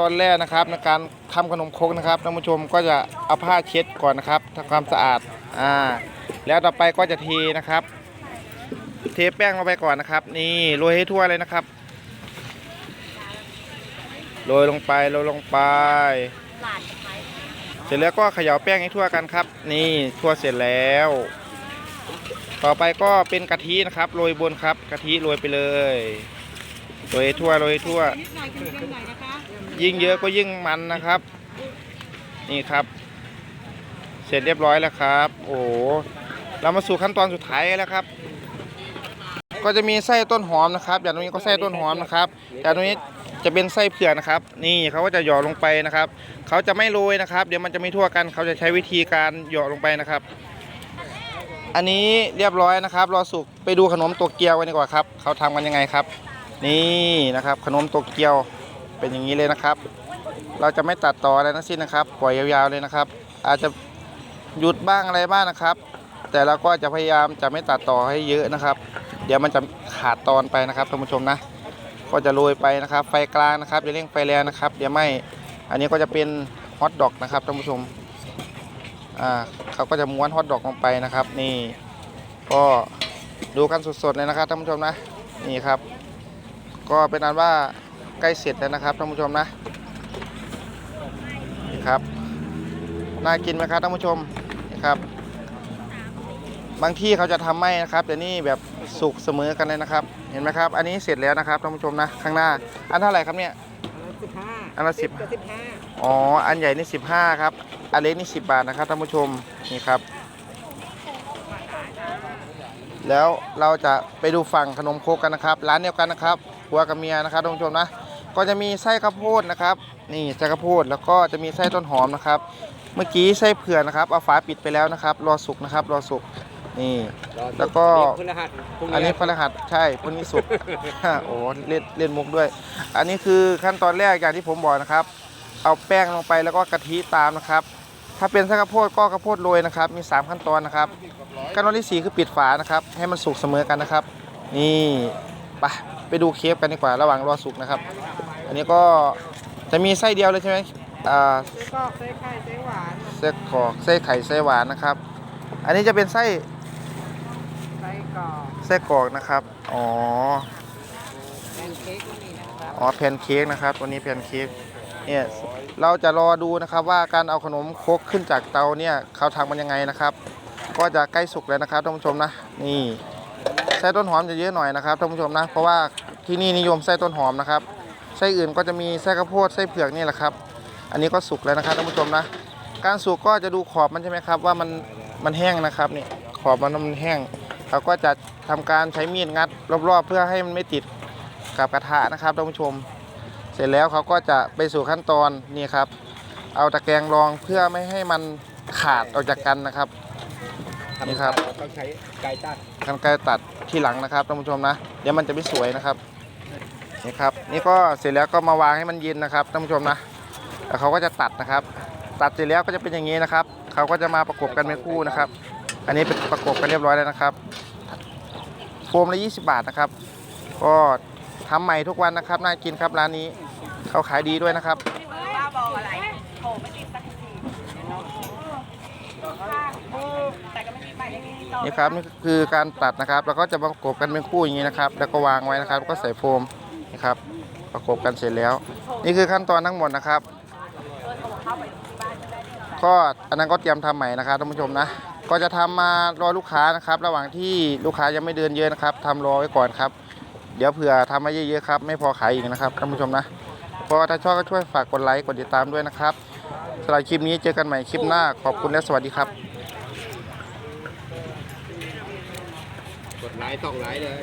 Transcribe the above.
ตอนแรกนะครับในการทำขนมครกนะครับท่านผู้ชมก็จะเอาผ้าเช็ดก่อนนะครับทำความสะอาดอ่าแล้วต่อไปก็จะเทนะครับ เทแป้งลงไปก่อนนะครับ นี่โรยให้ทั่วเลยนะครับโรยลงไปโรยลงไป เสร็จแล้วก็เขย่าแป้งให้ทั่วกันครับ นี่ทั่วเสร็จแล้ว ต่อไปก็เป็นกะทินะครับโรยบนครับกะทิโรยไปเลยโรยทั่วโรยทั่วนิดหน่อยเค็มๆหน่อยนะคะ ยิ่งเยอะก็ยิ่งมันนะครับ นี่ครับ เสร็จเรียบร้อยแล้วครับ โอ้โหเรามาสู่ขั้นตอนสุดท้ายแล้วครับ ก็จะมีไส้ต้นหอมนะครับ อย่างตรงนี้ก็ไส้ต้นหอมนะครับแต่ตรงนี้จะเป็นไส้เผือกนะครับ นี่เขาก็จะหยอดลงไปนะครับเขาจะไม่โรยนะครับ เดี๋ยวมันจะไม่ทั่วกันเขาจะใช้วิธีการหยอดลงไปนะครับ อันนี้เรียบร้อยนะครับ รอสุกไปดูขนมตัวเกียวกันดีกว่าครับเขาทำกันยังไงครับ นี่นะครับ ขนมตัวเกียว เป็นอย่างนี้เลยนะครับ เราจะไม่ตัดต่ออะไรทั้งสิ้นนะครับ ปล่อยยาวๆเลยนะครับ อาจจะหยุดบ้างอะไรบ้างนะครับ แต่เราก็จะพยายามจะไม่ตัดต่อให้เยอะนะครับ เดี๋ยวมันจะขาดตอนไปนะครับท่านผู้ชมนะ ก็จะโรยไปนะครับ ไฟกลางนะครับอย่าเร่งไฟแรงนะครับเดี๋ยวไม่อันนี้ก็จะเป็นฮอทดอกนะครับท่านผู้ชมอ่าเขาก็จะม้วนฮอทดอกลงไปนะครับ นี่ก็ดูกันสดๆเลยนะครับท่านผู้ชมนะนี่ครับ ก็เป็นอันว่า ใกล้เสร็จแล้วนะครับท่านผู้ชมนะนี่ครับน่ากินไหมครับท่านผู้ชมนี่ครับ บางที่เขาจะทำไม่นะครับแต่นี่แบบสุกเสมอกันเลยนะครับ เห็นไหมครับ อันนี้เสร็จแล้วนะครับท่านผู้ชมนะข้างหน้า อันเท่าไหร่ครับเนี่ยสิบห้าอันละสิบกับสิบห้าอ๋ออันใหญ่นี่15ครับอันเล็กนี่10บาทนะครับท่านผู้ชมนี่ครับ แล้วเราจะไปดูฝั่งขนมโครกกันนะครับ ร้านเดียวกันนะครับหัวกับเมียนะครับท่านผู้ชมนะ ก็จะมีไส้ข้าวโพดนะครับ นี่ไส้ข้าวโพดแล้วก็จะมีไส้ต้นหอมนะครับ เมื่อกี้ไส้เผือกนะครับเอาฝาปิดไปแล้วนะครับ รอสุกนะครับรอสุกนี่ แล้วก็พฤหัสพรุ่งอันนี้นี้พฤหัสใช่พรุ่งนี้ศุกร์โอ้เล่นเล่นมุกด้วย อันนี้คือขั้นตอนแรกอย่างที่ผมบอกนะครับ เอาแป้งลงไปแล้วก็กะทิตามนะครับ ถ้าเป็นไส้ข้าวโพดก็ข้าวโพดโรยนะครับ มี 3 ขั้นตอนนะครับ ขั้นตอนที่4คือปิดฝานะครับ ให้มันสุกเสมอกันนะครับ นี่ไป ไปดูเคฟกันดีกว่าระหว่างรอสุกนะครับ อันนี้ก็จะมีไส้เดียวเลยใช่ไหมอ่าไส้กรอกไส้ไข่ไส้หวานไส้กรอกไส้ไข่ไส้หวานนะครับ อันนี้จะเป็นไส้ไส้กรอกไส้กรอกนะครับอ๋อแพนเค้กก็มีนะครับอ๋อแพนเค้กนะครับวันนี้แพนเค้กเนี่ยเราจะรอดูนะครับว่าการเอาขนมครกขึ้นจากเตาเนี่ยเขาทำมันยังไงนะครับ ก็จะใกล้สุกแล้วนะครับท่านผู้ชมนะนี่ ไส้ต้นหอมจะเยอะหน่อยนะครับท่านผู้ชมนะเพราะว่าที่นี่นิยมไส้ต้นหอมนะครับไส้อื่นก็จะมีไส้ข้าวโพดไส้เผือกนี่แหละครับ อันนี้ก็สุกแล้วนะครับท่านผู้ชมนะการสุกก็จะดูขอบมันใช่ไหมครับ ว่ามันมันแห้งนะครับนี่ขอบมันมันแห้งเขาก็จะทำการใช้มีดงัดรอบๆ เพื่อให้มันไม่ติดกับกระทะนะครับท่านผู้ชม เสร็จแล้วเขาก็จะไปสู่ขั้นตอนนี่ครับ เอาตะแกรงรองเพื่อไม่ให้มันขาดออกจากกันนะครับ นี่ครับต้องใช้ไก่ตัดกันไกรตัดที่หลังนะครับท่านผู้ชมนะ เดี๋ยวมันจะไม่สวยนะครับนี่ครับ นี่ก็เสร็จแล้วก็มาวางให้มันเย็นนะครับท่านผู้ชมนะแล้วเขาก็จะตัดนะครับ ตัดเสร็จแล้วก็จะเป็นอย่างนี้นะครับเขาก็จะมาประกบกันเป็นคู่นะครับ อันนี้เป็นประกบกันเรียบร้อยแล้วนะครับโฟมละ20 บาทนะครับ ก็ทำใหม่ทุกวันนะครับน่ากินครับร้านนี้เขาขายดีด้วยนะครับป้าบอกอะไรโถไม่ติดสักที นี่ครับนี่คือการตัดนะครับ แล้วก็จะประกบกันเป็นคู่อย่างนี้นะครับ แล้วก็วางไว้นะครับแล้วก็ใส่โฟมนะครับ ประกบกันเสร็จแล้ว นี่คือขั้นตอนทั้งหมดนะครับ ก็อันนั้นก็เตรียมทำใหม่นะครับท่านผู้ชมนะ ก็จะทำมารอลูกค้านะครับ ระหว่างที่ลูกค้ายังไม่เดินเยอะนะครับทำรอไว้ก่อนครับ เดี๋ยวเผื่อทำมาเยอะๆครับ ไม่พอขายอีกนะครับท่านผู้ชมนะก็ถ้าชอบก็ช่วยฝากกดไลค์กดติดตามด้วยนะครับสำหรับคลิปนี้เจอกันใหม่คลิปหน้าขอบคุณและสวัสดีครับ กดไลค์ต้องไลค์เลย